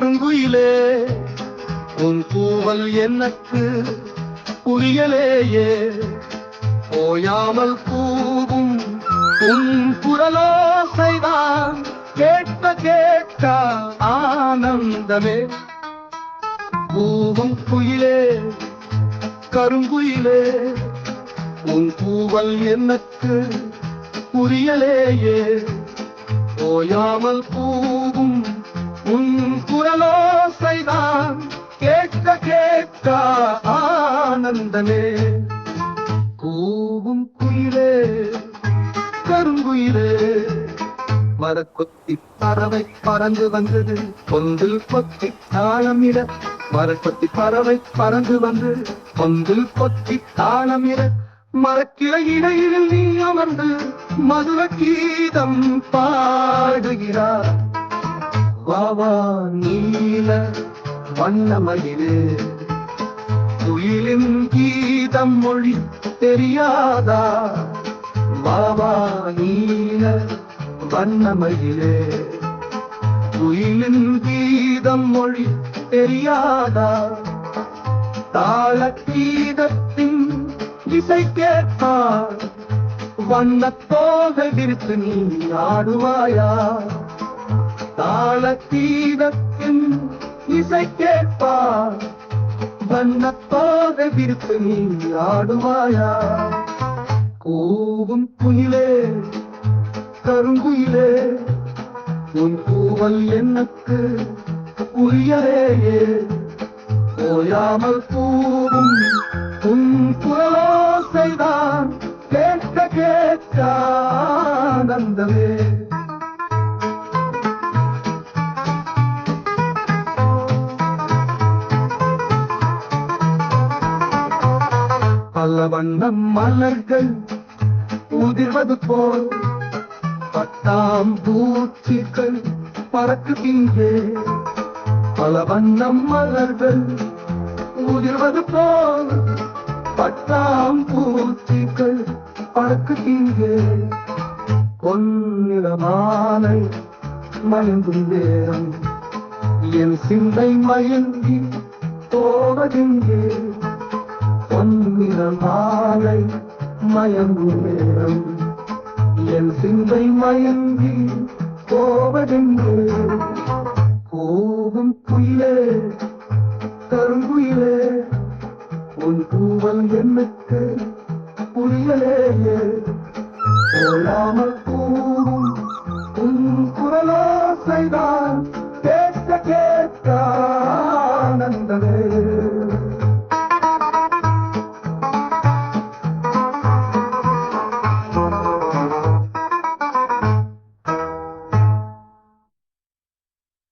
கருங்குயிலே உன் கூவல் எனக்கு புரியலேயே ஓயாமல் கூவும் உன் குரலோசைதான் கேட்க கேட்க ஆனந்தமே. கூவும் குயிலே கருங்குயிலே உன் கூவல் எனக்கு புரியலேயே ஓயாமல் பூ உன் குரலோசைதான் கேட்க கேட்க ஆனந்தமே. கூவும் குயிலே கருங்குயிலே மரக்கொத்தி பறவை பறந்து வந்தது. பொந்தில் கொத்தி தாளமிட மரக்கொத்தி பறவை பறந்து வந்து. பொந்தில் கொத்தி தாளமிட மரக்கிளை இடையில் நீ அமர்ந்து மதுர கீதம் பாடுகிறார் வாவா நீல வண்ணமயிலே. குயிலின் கீதம் மொழி தெரியாதா? வாவா நீல வண்ணமயிலே. குயிலின் கீதம் மொழி தெரியாதா? தாள கீதத்தின் இசை கேட்பார் வண்ணத்தோக விரித்து நீ ஆடுவாயா? தாளத்தீதத்தின் இசை கேட்பார் வண்ணத்தோகை விரித்து நீ ஆடுவாயா கூவும் குயிலே கருங்குயிலே உன் பூவல் எனக்கு புரியலேயே ஓயாமல் பூவும் உன் புற பல வண்ணம் மலர்கள் உதிர்வது போல் பத்தாம் பூச்சிகள் பறக்குகின்றே பல வண்ணம் மலர்கள் உதிர்வது போல் பத்தாம் பூச்சிகள் பறக்குகின்றே பொன்னிற மாலை மயங்கும் நேரம் என் சிந்தை மயங்கி போவதெங்கே. மந்திரம் மாலை மயங்கும் நேரம். என் சிந்தை மயங்கி போவதென்று போகும் புயலே கருங்குயிலே உன் பூவல் எனக்கு புரியலேயே. போலாமல் கூறும் உன் குரலாசைதான் கேட்க கேட்க ஆனந்தமே.